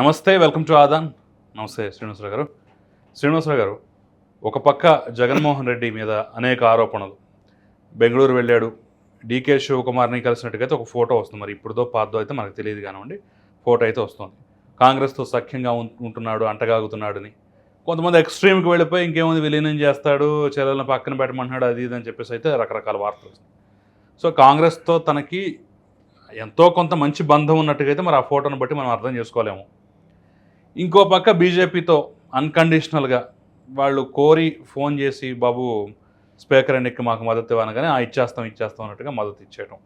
నమస్తే welcome to Aadan. నమస్తే శ్రీనివాసరావు గారు. శ్రీనివాసరావు గారు ఒక పక్క జగన్మోహన్ రెడ్డి మీద అనేక ఆరోపణలు. బెంగళూరు వెళ్ళాడు. డీకే శివకుమార్ని కలిసినట్టుగా ఒక ఫోటో వస్తుంది. మరి ఇప్పుడుదో పాతదో అయితే మనకు తెలియదు కానివ్వండి ఫోటో అయితే వస్తుంది. కాంగ్రెస్తో సఖ్యంగా ఉంటున్నాడు అంటగాగుతున్నాడని. కొంతమంది ఎక్స్ట్రీమ్కి వెళ్ళిపోయి ఇంకేముంది విలీనం చేస్తాడు చెల్లెలను పక్కన పెట్టమంటున్నాడు అది ఇది అని చెప్పేసి అయితే రకరకాల వార్తలు వస్తాయి సో కాంగ్రెస్తో తనకి ఎంతో కొంత మంచి బంధం ఉన్నట్టుగా అయితే మరి ఆ ఫోటోను బట్టి మనం అర్థం చేసుకోలేము. ఇంకో పక్క బీజేపీతో అన్కండిషనల్గా వాళ్ళు కోరి ఫోన్ చేసి బాబు స్పీకర్ ఎన్నిక మాకు మద్దతు ఇవ్వనగానే ఆ ఇచ్చేస్తాం ఇచ్చేస్తాం అన్నట్టుగా మద్దతు ఇచ్చేయటం.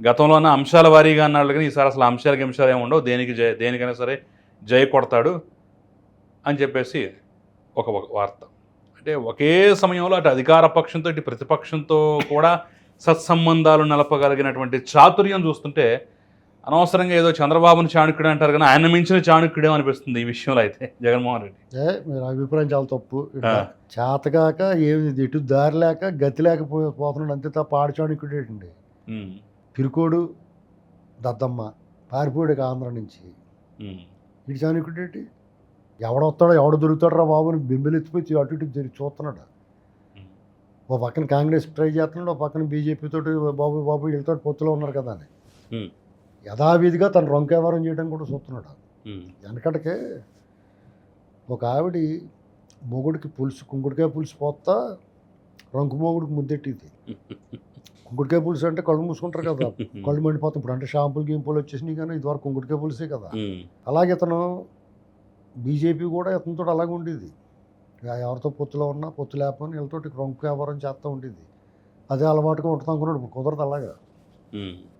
గతంలో ఉన్న అంశాల వారీగా అన్నాళ్ళు కానీ ఈసారి అసలు అంశాలకి అంశాలు ఏమి ఉండవు. దేనికి జయ దేనికైనా సరే జయ కొడతాడు అని చెప్పేసి ఒక ఒక వార్త. అంటే ఒకే సమయంలో అటు అధికార పక్షంతో ఇటు ప్రతిపక్షంతో కూడా సత్సంబంధాలు నిలపగలిగినటువంటి చాతుర్యం చూస్తుంటే అనవసరంగా ఏదో చంద్రబాబుని చాణక్యుడు అంటారు కానీ ఆయన మించిన చాణక్యుడే అనిపిస్తుంది ఈ విషయంలో అయితే జగన్మోహన్ రెడ్డి. మీరు అభిప్రాయం చాలా తప్పు. చేతగాక ఏమి ఇటు దారి లేక గతి లేకపోయి పోతున్నాడు అంతే తప్ప ఆడిచాడుకుడేటండి ఉమ్, పిరుకోడు దద్దమ్మ పారిపోయాడు ఆంధ్ర నుంచి. ఇటు చాణికుడేటి ఎవడొస్తాడో ఎవడు దొరుకుతాడో రా బాబుని బింబెలెత్తిపోయి అటు ఇటు చూస్తున్నాడు. ఓ పక్కన కాంగ్రెస్ ట్రై చేస్తున్నాడు ఓ పక్కన బీజేపీ తోటి బాబు బాబు వీళ్ళతో పొత్తులో ఉన్నారు కదా అని. యథావిధిగా తను రొంకేవరం చేయడం కూడా చూస్తున్నాడు వెనకటికే ఒక ఆవిడ మొగుడికి పులుసు కుంకుడికాయ పులుసు పోతా రంకు మొగుడికి ముద్దెట్టింది కుంకుడికాయ పులుసు అంటే కళ్ళు మూసుకుంటారు కదా. కళ్ళు మండిపోతాం. ఇప్పుడు అంటే షాంపులు గింపులు వచ్చేసినాయి కానీ ఇదివరకు కుంకుడికాయ పులుసే కదా. అలాగే ఇతను బీజేపీ కూడా ఇతనితో అలాగే ఉండేది. ఎవరితో పొత్తులో ఉన్నా పొత్తు లేకపోయినా వీళ్ళతోటి రంకు వ్యాపారం చేస్తూ ఉండేది. అదే అలవాటుగా ఉంటుంది అనుకున్నాడు కుదరదు అలాగా.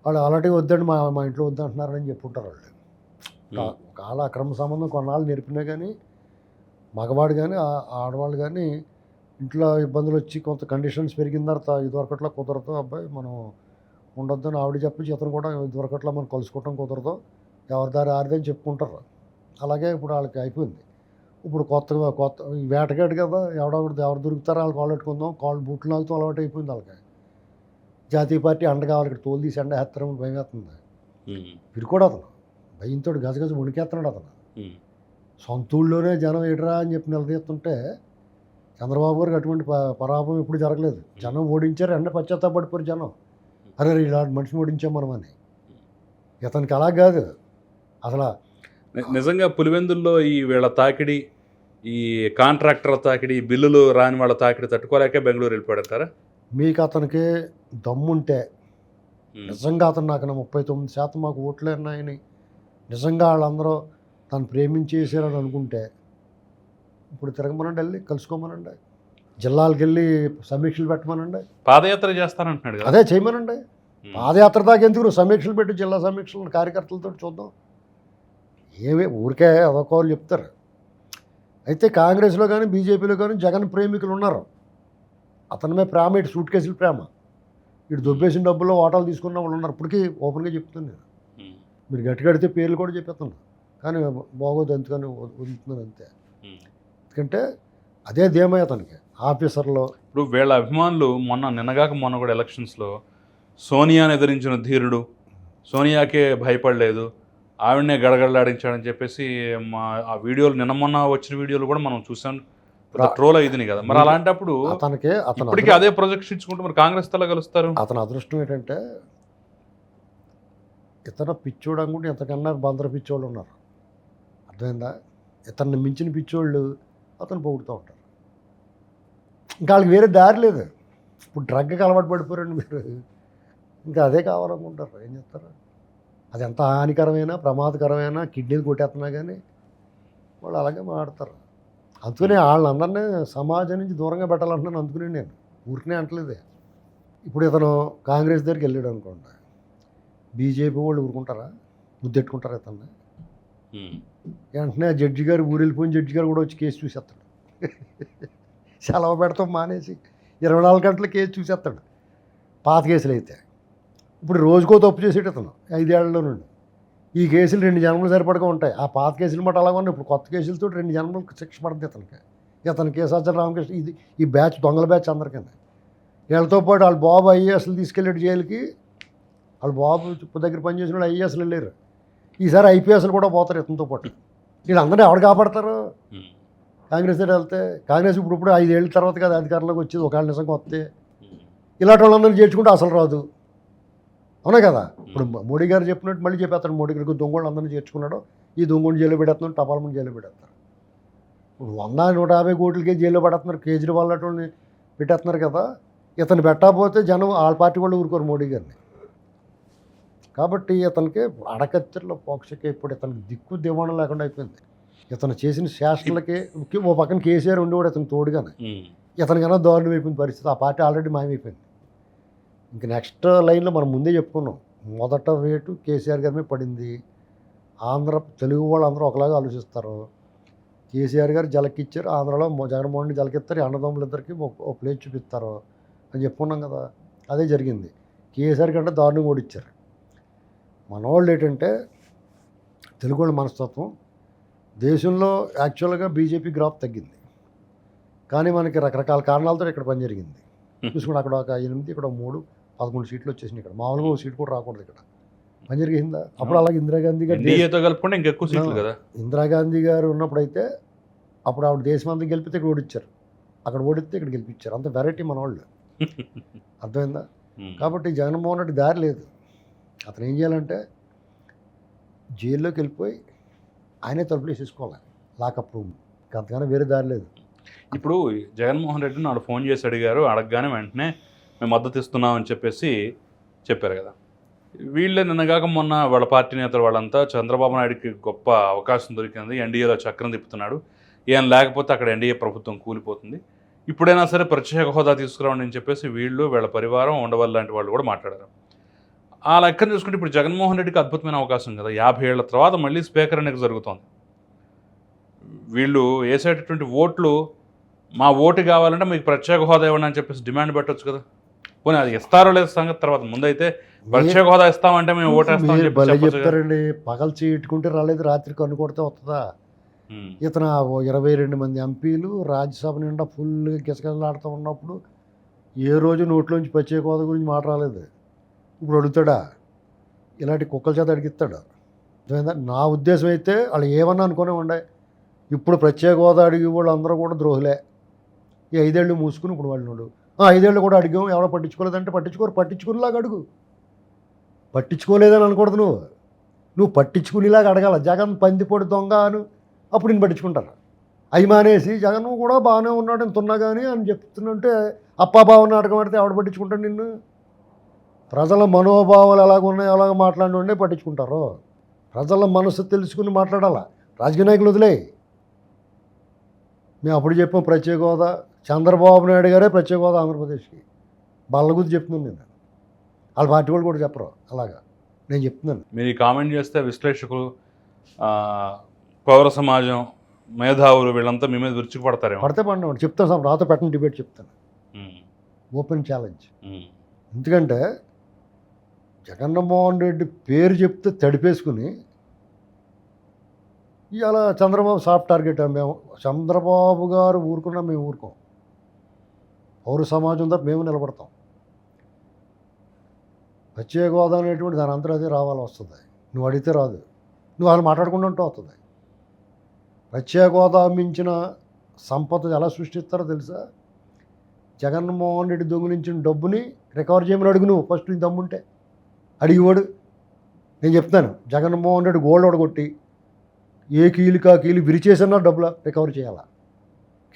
వాళ్ళు అలాంటి వద్దండి మా మా ఇంట్లో వద్దంటున్నారని చెప్పుంటారు వాళ్ళు. ఒకవేళ అక్రమ సంబంధం కొన్నాళ్ళు నేర్పినా కానీ మగవాడు కానీ ఆడవాళ్ళు కానీ ఇంట్లో ఇబ్బందులు వచ్చి కొంత కండిషన్స్ పెరిగిన తర్వాత ఇదివరకట్లా కుదరదు అబ్బాయి మనం ఉండొద్దని ఆవిడ చెప్పి ఇతను కూడా ఇదివరకట్లా మనం కలుసుకోవటం కుదరదు. ఎవరి దారి ఆరిదని చెప్పుకుంటారు. అలాగే ఇప్పుడు వాళ్ళకి అయిపోయింది. ఇప్పుడు కొత్తగా కొత్త వేటగాడు కదా ఎవడెవడు ఎవరు దొరుకుతారో వాళ్ళు కాళ్ళు పెట్టుకుందాం కాళ్ళు బూట్లు నాకుతూ అలవాటు అయిపోయింది వాళ్ళకి. జాతీయ పార్టీ అండ కావాలి ఇక్కడ తోలు తీసి ఎండ హెత్తరం భయం వేస్తుంది. ఉమ్, ఇది కూడా అతను. భయంతో గజగజ వణికేస్తున్నాడు అతను. సొంత ఊళ్ళోనే జనం ఏడరా అని చెప్పి నిలదీస్తుంటే చంద్రబాబు గారికి అటువంటి ప- పరాభవం ఎప్పుడు జరగలేదు. జనం ఓడించారు ఎండ పశ్చాత్తాపడిపోయారు జనం. అరే ఇలాంటి మనిషిని ఓడించాం మనం అని. ఇతనికి అలా కాదు. అసలు నిజంగా పులివెందుల్లో ఈ వీళ్ళ తాకిడి ఈ కాంట్రాక్టర్ల తాకిడి బిల్లులు రాని వాళ్ళ తాకిడి తట్టుకోలేకే బెంగళూరు వెళ్ళిపోయాడంటారా? మీకు అతనికి దమ్ముంటే నిజంగా అతను నాకు ముప్పై తొమ్మిది శాతం మాకు ఓట్లే ఉన్నాయని నిజంగా వాళ్ళందరూ తను ప్రేమించేసారని అనుకుంటే ఇప్పుడు తిరగమనండి వెళ్ళి కలుసుకోమనండి. జిల్లాలకు వెళ్ళి సమీక్షలు పెట్టమనండి. పాదయాత్ర చేస్తానంటున్నాడు అదే చేయమనండి. పాదయాత్ర దాకా ఎందుకు సమీక్షలు పెట్టి జిల్లా సమీక్షలు కార్యకర్తలతో చూద్దాం. ఏమి ఊరికే అదొకళ్ళు చెప్తారు. అయితే కాంగ్రెస్లో కానీ బీజేపీలో కానీ జగన్ ప్రేమికులు ఉన్నారు. అతని మీద ప్రేమ ఇటు సూట్ కేసులు ప్రేమ. ఇటు దొబ్బేసిన డబ్బుల్లో ఓటాలు తీసుకున్న వాళ్ళు ఉన్నారు. ఇప్పటికీ ఓపెన్గా చెప్తున్నాను నేను. మీరు గట్టి కడితే పేర్లు కూడా చెప్పేస్తాను కానీ బాగోదు ఎందుకని వదులుతున్నాను అంతే. ఎందుకంటే అదే ధీమా అతనికి ఆఫీసర్లో. ఇప్పుడు వీళ్ళ అభిమానులు మొన్న నిన్నగాక మొన్న కూడా ఎలక్షన్స్లో సోనియాని ఎదిరించిన ధీరుడు. సోనియాకే భయపడలేదు. ఆవిడనే గడగడలాడించాడని చెప్పేసి మా ఆ వీడియోలు నిన్న మొన్న వచ్చిన వీడియోలు కూడా మనం చూసాం ట్రోల్ అయింది కదా. మరి అలాంటప్పుడు అతనికి అతను ఇప్పటికీ అదే ప్రాజెక్ట్స్ ఇచ్చుకుంటూ మరి కాంగ్రెస్ తల కలుస్తారు? అతని అదృష్టం ఏంటంటే ఇతను పిచ్చోడు అనుకుంటే ఇంతకన్నా బందర పిచ్చోళ్ళు ఉన్నారు. అర్థమైందా? ఇతన్ని మించిన పిచ్చోళ్ళు అతను పొగుడుతూ ఉంటారు. ఇంకా వాళ్ళకి వేరే దారి లేదు. ఇప్పుడు డ్రగ్కి అలవాటు పడిపోరండి మీరు. ఇంకా అదే కావాలనుకుంటారు. ఏం చేస్తారు? అది ఎంత హానికరమైన ప్రమాదకరమైన కిడ్నీలు కొట్టేస్తున్నా కానీ వాళ్ళు అలాగే మాట్లాడతారు. అందుకనే వాళ్ళందరినీ సమాజం నుంచి దూరంగా పెట్టాలంటున్నాను. అందుకనే నేను ఊరికనే అంటలేదే. ఇప్పుడు ఇతను కాంగ్రెస్ దగ్గరికి వెళ్ళాడు అనుకోండి. బీజేపీ వాళ్ళు ఊరుకుంటారా? ముద్దెట్టుకుంటారా ఇతన్ని? వెంటనే ఆ జడ్జి గారు ఊరు వెళ్ళిపోయిన జడ్జి గారు కూడా వచ్చి కేసు చూసేస్తాడు. సెలవు పెడతాం మానేసి ఇరవై నాలుగు గంటల కేసు చూసేస్తాడు. పాత కేసులు అయితే ఇప్పుడు రోజుకో తప్పు చేసేట ఇతను. ఐదేళ్ళలో నుండి ఈ కేసులు రెండు జన్మలు సరిపడగా ఉంటాయి. ఆ పాత కేసులు మాట అలాగే ఉన్నాయి. ఇప్పుడు కొత్త కేసులతో రెండు జన్మలకు శిక్ష పడుతుంది ఇతనికి. ఇతని కేసాచర్ రామకృష్ణ ఇది ఈ బ్యాచ్ దొంగల బ్యాచ్ అందరికీ వీళ్ళతో పాటు వాళ్ళ బాబు ఐఏఎస్లు తీసుకెళ్ళాడు జైలుకి. వాళ్ళ బాబు దగ్గర పనిచేసిన వాళ్ళు ఐఏఎస్లు వెళ్ళారు. ఈసారి ఐపీఎస్లు కూడా పోతారు ఇతనితో పాటు. వీళ్ళందరినీ ఎవరు కాపాడతారు? కాంగ్రెస్ సైడ్ వెళ్తే కాంగ్రెస్ ఇప్పుడు ఇప్పుడు ఐదేళ్ళ తర్వాత కదా అధికారంలోకి వచ్చేది. ఒకవేళ నిజంగా వస్తే. ఇలాంటి వాళ్ళందరినీ చేర్చుకుంటే అసలు రాదు. అవునా కదా? ఇప్పుడు మోడీ గారు చెప్పినట్టు మళ్ళీ చెప్పేస్తాడు మోడీ గారికి దొంగోళ్ళు అందరినీ చేర్చుకున్నాడు. ఈ దొంగోళ్ళు జైల్లో పెడేస్తున్నాడు టపాలమని జైల్లో పెడేస్తారు ఇప్పుడు వంద నూట యాభై కోట్లకే జైల్లో పెడుతున్నారు కేజ్రీవాల్ అటువంటి పెట్టేస్తున్నారు కదా. ఇతను పెట్టకపోతే జనం వాళ్ళ పార్టీ వాళ్ళు ఊరుకోరు మోడీ గారిని. కాబట్టి ఇతనికి అడకత్తెరలో పోక్షకే ఇప్పుడు ఇతనికి దిక్కు దివాణం లేకుండా అయిపోయింది. ఇతను చేసిన శాసనలకి ఓ పక్కన కేసీఆర్ ఉండేవాడు ఇతను తోడుగానే. ఉమ్, ఇతనికన్నా దారుణం అయిపోయిన పరిస్థితి. ఆ పార్టీ ఆల్రెడీ మాయమైపోయింది. ఇంక నెక్స్ట్ లైన్లో మనం ముందే చెప్పుకున్నాం. మొదట రేటు కేసీఆర్ గారి మీద పడింది. ఆంధ్ర తెలుగు వాళ్ళు అందరూ ఒకలాగా ఆలోచిస్తారు. కేసీఆర్ గారు జలకిచ్చారు ఆంధ్రలో జగన్మోహన్ రెడ్డి జలకిస్తారు అన్నదమ్ములు ఇద్దరికి ఒక ప్లేస్ చూపిస్తారు అని చెప్పుకున్నాం కదా. అదే జరిగింది. కేసీఆర్ కంటే దారుణంగా ఓడిచ్చారు. మన వాళ్ళు ఏంటంటే తెలుగు వాళ్ళ మనస్తత్వం. దేశంలో యాక్చువల్గా బీజేపీ గ్రాఫ్ తగ్గింది. కానీ మనకి రకరకాల కారణాలతో ఇక్కడ పని జరిగింది. చూసుకుంటే అక్కడ ఒక ఎనిమిది ఇక్కడ మూడు పదకొండు సీట్లు వచ్చేసినాయి ఇక్కడ. మామూలుగా ఒక సీట్ కూడా రాకూడదు ఇక్కడ. పని జరిగిందా? అప్పుడు అలాగే ఇందిరాగాంధీ గారు కలుపుకుంటే ఇంకెక్కువ సీట్లు కదా. ఇందిరాగాంధీ గారు ఉన్నప్పుడైతే అప్పుడు ఆవిడ దేశమంతా గెలిపితే ఇక్కడ ఓడిచ్చారు. అక్కడ ఓడిస్తే ఇక్కడ గెలిపించారు. అంత వెరైటీ మన వాళ్ళు. అర్థమైందా? ఉమ్, కాబట్టి జగన్మోహన్ రెడ్డి దారి లేదు. అతను ఏం చేయాలంటే జైల్లోకి వెళ్ళిపోయి ఆయనే తలుపులు వేసేసుకోవాలి. Lockup room. అంతకన్నా వేరే దారి లేదు. ఇప్పుడు జగన్మోహన్ రెడ్డి నాడు ఫోన్ చేసి అడిగారు. అడగగానే వెంటనే మేము మద్దతు ఇస్తున్నామని చెప్పేసి చెప్పారు కదా. వీళ్ళే నిన్నగాక మొన్న వాళ్ళ పార్టీ నేతలు వాళ్ళంతా చంద్రబాబు నాయుడికి గొప్ప అవకాశం దొరికింది ఎన్డీఏలో చక్రం తిప్పుతున్నాడు. ఏం లేకపోతే అక్కడ ఎన్డీఏ ప్రభుత్వం కూలిపోతుంది. ఇప్పుడైనా సరే ప్రత్యేక హోదా తీసుకురావండి అని చెప్పేసి వీళ్ళు వీళ్ళ పరివారం ఉండవల్ లాంటి వాళ్ళు కూడా మాట్లాడారు. ఆ లెక్కను చూసుకుంటే ఇప్పుడు జగన్మోహన్ రెడ్డికి అద్భుతమైన అవకాశం కదా. యాభై ఏళ్ళ తర్వాత మళ్ళీ స్పీకర్ అనేది జరుగుతోంది. వీళ్ళు వేసేటటువంటి ఓట్లు మా ఓటు కావాలంటే మీకు ప్రత్యేక హోదా ఇవ్వండి అని చెప్పేసి డిమాండ్ పెట్టవచ్చు కదా. పోనీ అది ఇస్తారో లేదు సంగతి తర్వాత ముందైతే ప్రత్యేక హోదా ఇస్తామంటే మేము కదా. చెప్తారండి. పగలు చీట్టుకుంటే రాలేదు రాత్రి కన్ను కొడితే వస్తుందా ఇతను ఇరవై రెండు మంది ఎంపీలు రాజ్యసభ నిండా ఫుల్గా గిసగిసలాడుతూ ఉన్నప్పుడు ఏ రోజు నోట్లోంచి ప్రత్యేక హోదా గురించి మాట రాలేదు. ఇప్పుడు అడుగుతాడా? ఇలాంటి కుక్కల చేత అడిగిస్తాడు. నా ఉద్దేశం అయితే వాళ్ళు ఏమన్నా అనుకునే ఉండే. ఇప్పుడు ప్రత్యేక హోదా అడిగి వాళ్ళు అందరూ కూడా ద్రోహులే. ఈ ఐదేళ్ళు మూసుకుని ఇప్పుడు వాళ్ళు "ఆ, ఐదేళ్ళు కూడా అడిగాం ఎవరో పట్టించుకోలేదంటే పట్టించుకోరు పట్టించుకునేలాగా అడుగు. పట్టించుకోలేదని అనకూడదు నువ్వు. నువ్వు పట్టించుకునేలాగా అడగాల. జగన్ పందిపొడి దొంగ అని అప్పుడు నేను పట్టించుకుంటారు. అవి మానేసి జగన్ కూడా బాగానే ఉన్నాడు ఇంత కానీ అని చెప్తుంటే అప్పాబావ నాటకం ఆడితే ఎవడు పట్టించుకుంటాడు నిన్ను? ప్రజల మనోభావాలు ఎలాగ ఉన్నాయో మాట్లాడి పట్టించుకుంటారు. ప్రజల మనసు తెలుసుకుని మాట్లాడాలా? రాజకీయ నాయకులు వదిలే మేము అప్పుడు చెప్పాం ప్రత్యేక హోదా చంద్రబాబు నాయుడు గారే ప్రత్యేక హోదా ఆంధ్రప్రదేశ్కి. బల్ల గురించి చెప్తున్నాను నేను. వాళ్ళ పార్టీ వాళ్ళు కూడా చెప్పరు. అలాగా. నేను చెప్తున్నాను. మీరు ఈ కామెంట్ చేస్తే విశ్లేషకులు పౌర సమాజం మేధావులు వీళ్ళంతా మీ మీద విరుచుకుపడతారేమో. పడితే పడినాడు. చెప్తాను సార్ నాతో పెట్టిన డిబేట్ చెప్తాను. Open challenge. ఎందుకంటే జగన్మోహన్ రెడ్డి పేరు చెప్తే తడిపేసుకుని ఇవాళ చంద్రబాబు సాఫ్ట్ టార్గెట్ మేము. చంద్రబాబు గారు ఊరుకున్నా మేము ఊరుకోం. పౌర సమాజం తప్ప మేము నిలబడతాం. ప్రత్యేక హోదా అనేటువంటి దాని అంతా అదే రావాలి వస్తుంది. నువ్వు అడిగితే రాదు. నువ్వు వాళ్ళు మాట్లాడుకుంటూ ఉంటే వస్తుంది. ప్రత్యేక హోదా మించిన సంపద ఎలా సృష్టిస్తారో తెలుసా? జగన్మోహన్ రెడ్డి దొంగిలించిన డబ్బుని రికవర్ చేయమని అడుగు నువ్వు. ఫస్ట్ నీ దమ్ముంటే అడిగివాడు నేను చెప్తాను. జగన్మోహన్ రెడ్డి గోల్డ్ ఒడగొట్టి ఏ కీలుకా కీలు విరిచేసన్నా డబ్బులు రికవర్ చేయాలా?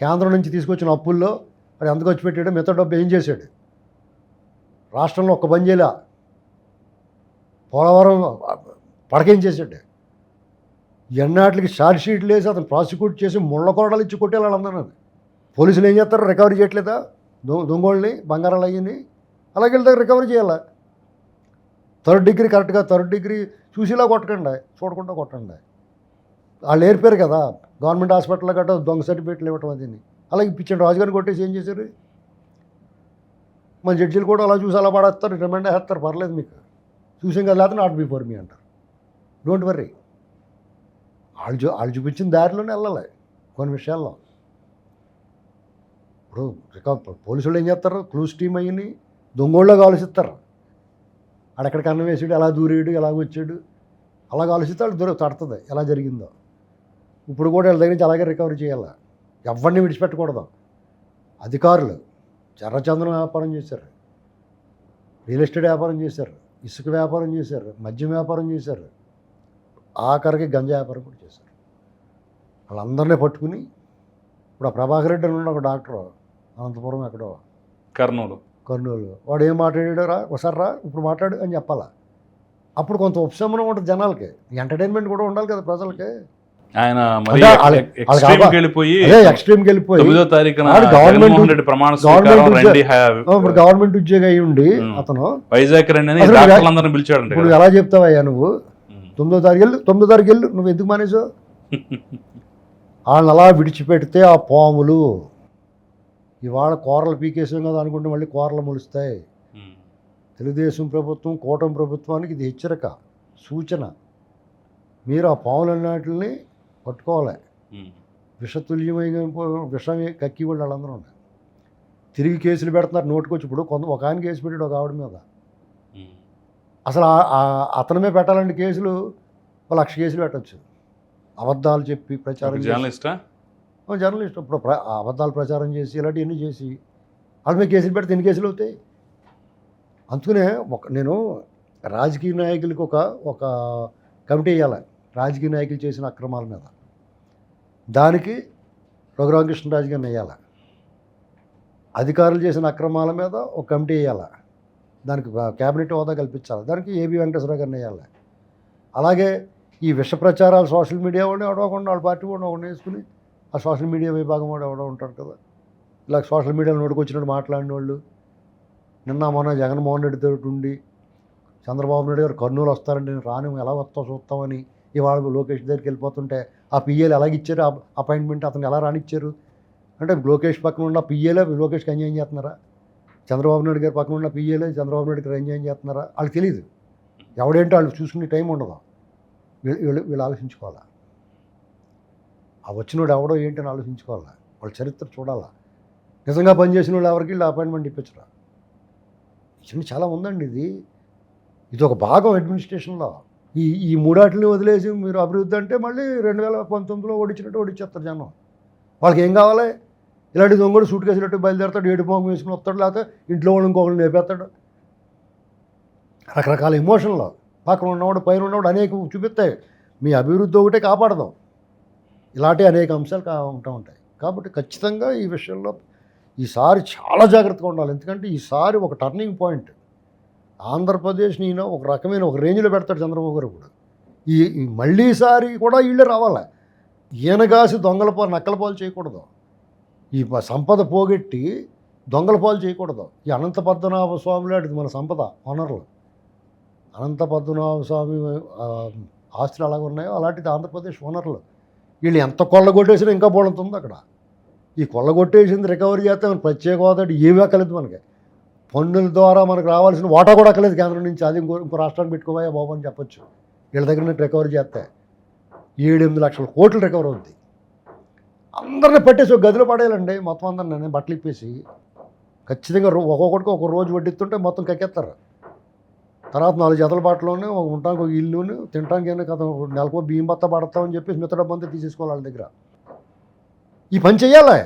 కేంద్రం నుంచి తీసుకొచ్చిన అప్పుల్లో మరి ఎంత ఖర్చు పెట్టాడు మిగతా డబ్బు ఏం చేశాడు? రాష్ట్రంలో ఒక్క పని చేయలే. పోలవరం పడకేం చేశాడు ఎన్నాటికి షార్ట్ షీట్లు వేసి అతను ప్రాసిక్యూట్ చేసి ముళ్ళ కొరడాలు ఇచ్చి కొట్టేలా వాళ్ళందరూ పోలీసులు ఏం చేస్తారు? రికవరీ చేయట్లేదా? దొ దొంగోళ్ళని బంగారాలు అయ్యని అలాగే వెళ్తే రికవరీ చేయాలా? థర్డ్ డిగ్రీ కరెక్ట్గా థర్డ్ డిగ్రీ చూసిలా కొట్టకండి చూడకుండా కొట్టండి. వాళ్ళు ఏర్పారు కదా గవర్నమెంట్ హాస్పిటల్లో గట్రా దొంగ సర్టిఫికేట్లు ఇవ్వటం అది అలాగే ఇప్పించండి రాజుగారిని కొట్టేసి ఏం చేశారు? మన జడ్జీలు కూడా అలా చూసి అలా పడేస్తారు రిమాండ్ వేస్తారు. పర్లేదు మీకు. చూసాం కదా లేకపోతే నాట్ బిఫోర్ మీ అంటారు. Don't worry. వాళ్ళు చూ వాళ్ళు చూపించిన దారిలోనే వెళ్ళాలి. కొన్ని విషయాల్లో. ఇప్పుడు రికవర్ పోలీసులు ఏం చేస్తారు? క్లూస్ టీమ్ అయ్యి దొంగోళ్ళగా ఆలోచిస్తారు. ఆడెక్కడ కన్నం వేసాడు ఎలా దూరేడు ఎలా వచ్చాడు? అలాగ ఆలోచిస్తే వాళ్ళు దూరం తడుతుంది. ఎలా జరిగిందో. ఇప్పుడు కూడా వాళ్ళ దగ్గర నుంచి అలాగే రికవరీ చేయాలి? ఎవరిని విడిచిపెట్టకూడదు. అధికారులు ఎర్రచందనం వ్యాపారం చేశారు. రియల్ ఎస్టేట్ వ్యాపారం చేశారు. ఇసుక వ్యాపారం చేశారు. మద్యం వ్యాపారం చేశారు. ఆఖరికి గంజా వ్యాపారం కూడా చేశారు. వాళ్ళందరినీ పట్టుకుని ఇప్పుడు ఆ ప్రభాకర్ రెడ్డి అని ఉన్న ఒక డాక్టర్ అనంతపురం ఎక్కడో కర్నూలు. కర్నూలు. వాడు ఏం మాట్లాడాడు రా ఒకసారి రా ఇప్పుడు మాట్లాడు అని చెప్పాలా? అప్పుడు కొంత ఉపశమనం ఉంటుంది జనాలకి. ఎంటర్టైన్మెంట్ కూడా ఉండాలి కదా ప్రజలకి. ఆయన గవర్నమెంట్ ఉద్యోగ- అయి ఉండి. అతను వైజాగ్ పిలిచాడంట ఇప్పుడు. ఎలా చెప్తావయ్యా నువ్వు. తొమ్మిదో తారీఖు వెళ్ళు తొమ్మిదో తారీఖు వెళ్ళు నువ్వు ఎందుకు మానేసావు వాళ్ళని అలా విడిచిపెడితే ఆ పాములు ఇవాళ కూరలు పీకేసాం కదా అనుకుంటే మళ్ళీ కూరలు మొలుస్తాయి. తెలుగుదేశం ప్రభుత్వం కూటమి ప్రభుత్వానికి ఇది హెచ్చరిక సూచన మీరు ఆ పాములన్నిటిని పట్టుకోవాలి. విషతుల్యమైన విషం కక్కి వాళ్ళు వాళ్ళందరూ ఉన్నారు. తిరిగి కేసులు పెడుతున్నారు నోటుకొచ్చి. ఇప్పుడు కొంత ఒక ఆయన కేసు పెట్టాడు ఒక ఆవిడ మీద. అసలు అతనమే పెట్టాలంటే కేసులు లక్ష కేసులు పెట్టచ్చు. అబద్ధాలు చెప్పి ప్రచారం జర్నలిస్టా? జర్నలిస్ట్. ఇప్పుడు అబద్ధాలు ప్రచారం చేసి ఇలాంటివన్నీ చేసి వాళ్ళ మీద కేసులు పెడితే ఎన్ని కేసులు అవుతాయి? అందుకనే ఒక నేను రాజకీయ నాయకులకి ఒక ఒక కమిటీ వేయాలి. రాజకీయ నాయకులు చేసిన అక్రమాల మీద. దానికి రఘురామకృష్ణరాజు గారిని వేయాలి? అధికారులు చేసిన అక్రమాల మీద ఒక కమిటీ వేయాలి? దానికి క్యాబినెట్ హోదా కల్పించాలి? దానికి ఏబి వెంకటేశ్వరరావు గారిని వేయాలి? అలాగే ఈ విష ప్రచారాలు సోషల్ మీడియా వాడిని ఎవడోకుండా వాళ్ళ పార్టీ వాడిని ఒకటి వేసుకుని ఆ సోషల్ మీడియా విభాగం వాడు ఎవడో ఉంటారు కదా. ఇలా సోషల్ మీడియాలో నోటుకొచ్చినట్టు మాట్లాడిన వాళ్ళు నిన్న మొన్న జగన్మోహన్ రెడ్డితో ఉండి చంద్రబాబు నాయుడు గారు కర్నూలు వస్తారంటే నేను రాను ఎలా వస్తావు చూస్తామని ఇవాళ లోకేష్ దగ్గరికి వెళ్ళిపోతుంటే ఆ పిఏలు ఎలాగిచ్చారు ఆ అపాయింట్మెంట్ అతను ఎలా రానిచ్చారు? అంటే లోకేష్ పక్కన ఉన్న పిఏలే లోకేష్కి ఎంజాయ్ చేస్తున్నారా? చంద్రబాబు నాయుడు గారి పక్కన ఉన్న పిఏలే చంద్రబాబు నాయుడు గారు ఎంజాయ్ చేస్తున్నారా? వాళ్ళకి తెలియదు ఎవడేంటో వాళ్ళు చూసుకునే టైం ఉండదు. వీళ్ళు వీళ్ళు వీళ్ళు ఆలోచించుకోవాలా? ఆ వచ్చినోడు ఎవడో ఏంటని ఆలోచించుకోవాలా? వాళ్ళ చరిత్ర చూడాలా? నిజంగా పనిచేసిన వాళ్ళు ఎవరికి వీళ్ళు అపాయింట్మెంట్ ఇప్పించరా? చిన్న చాలా ఉందండి ఇది. ఇది ఒక భాగం అడ్మినిస్ట్రేషన్లో ఈ ఈ మూడాటిని వదిలేసి మీరు అభివృద్ధి అంటే మళ్ళీ రెండు వేల పంతొమ్మిదిలో ఓడించినట్టు ఓడించేస్తారు జనం. వాళ్ళకి ఏం కావాలి? ఇలాంటి దొంగడు సూట్ కేసినట్టు బయలుదేరతాడు ఏడు మొహం వేసుకుని వస్తాడు లేకపోతే ఇంట్లో వాళ్ళు ఇంకొకరిని లేపేస్తాడు రకరకాల ఎమోషన్లు. పక్కన ఉన్నవాడు పైన ఉన్నవాడు అనేక చూపిస్తాయి. మీ అభివృద్ధి ఒకటే కాపాడదాం. ఇలాంటి అనేక అంశాలు కా ఉంటూ ఉంటాయి. కాబట్టి ఖచ్చితంగా ఈ విషయంలో ఈసారి చాలా జాగ్రత్తగా ఉండాలి. ఎందుకంటే ఈసారి ఒక టర్నింగ్ పాయింట్ ఆంధ్రప్రదేశ్ని ఈయన ఒక రకమైన ఒక రేంజ్లో పెడతాడు చంద్రబాబు గారు కూడా. ఈ మళ్ళీసారి మళ్ళీ ఈసారి కూడా వీళ్ళే రావాలి? ఈయనగాసి దొంగల పాలు నక్కల పాలు చేయకూడదు. ఈ సంపద పోగొట్టి దొంగల పాలు చేయకూడదు. ఈ అనంత పద్మనాభ స్వామి లాంటిది మన సంపద వనరులు. అనంత పద్మనాభ స్వామి ఆస్తులు అలాగ ఉన్నాయో అలాంటిది ఆంధ్రప్రదేశ్ వనరులు. వీళ్ళు ఎంత కొల్లగొట్టేసినా ఇంకా పోలంతుంది ఉంది అక్కడ. ఈ కొల్లగొట్టేసింది రికవరీ చేస్తే మన ప్రత్యేక హోదా ఏమీ అక్కలేదు మనకి. పన్నుల ద్వారా మనకు రావాల్సిన వాటా కూడా అక్కలేదు కేంద్రం నుంచి. అది ఇంకో ఇంకో రాష్ట్రాన్ని పెట్టుకోవా బాబు అని చెప్పొచ్చు. వీళ్ళ దగ్గర నుంచి రికవరీ చేస్తే ఏడు ఎనిమిది లక్షల కోట్లు రికవర్ అవుద్ది. అందరిని పెట్టేసి ఒక గదిలో పడేయాలండి. మొత్తం అందరిని నేను బట్టలు ఇప్పేసి ఖచ్చితంగా ఒక్కొక్కటికి ఒక రోజు వడ్డిస్తుంటే మొత్తం కక్కేస్తారు. తర్వాత నాలుగు జతల బాటలోనే ఒక ఉండడానికి ఒక ఇల్లును తినడానికి ఏమైనా కదా నెలకో బియ్యం బత్త పడతామని చెప్పేసి మిగతా డబ్బంతా తీసేసుకోవాలి వాళ్ళ దగ్గర. ఈ పని చెయ్యాలి.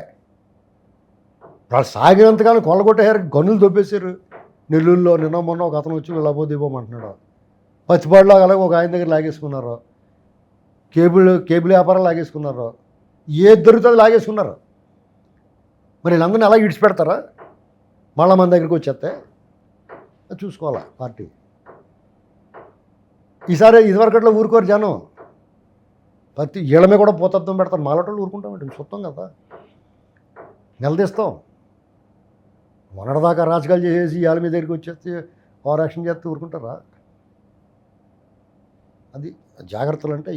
వాళ్ళు సాగినంతగానో కొల్లగొట్టేయారు గనులు దొబ్బేశారు. నెల్లూరులో నిన్న మొన్న ఒక అతను వచ్చి లబో దివ్వమంటున్నాడు పచ్చిపాడులో అలాగే ఒక ఆయన దగ్గర లాగేసుకున్నారు. కేబుల్ కేబుల్ వ్యాపారం లాగేసుకున్నారు. ఏది దొరుకుతుంది లాగేసుకున్నారు? మరి వీళ్ళందరినీ అలా విడిచిపెడతారా? మళ్ళా మన దగ్గరికి వచ్చేస్తే చూసుకోవాలా పార్టీ? ఈసారి ఇదివరకట్లో ఊరుకోరు జనం. ప్రతి ఈళ్ళమే కూడా పోతత్వం పెడతారు. మాలటోళ్ళు ఊరుకుంటామండి సుత్తం కదా. నిలదీస్తాం. మొన్నటిదాకా రాజకీయాలు చేసేసి ఇవాళ మీ దగ్గరికి వచ్చేస్తే ఓవర్ యాక్షన్ చేస్తే ఊరుకుంటారా? అది జాగ్రత్తలు అంటే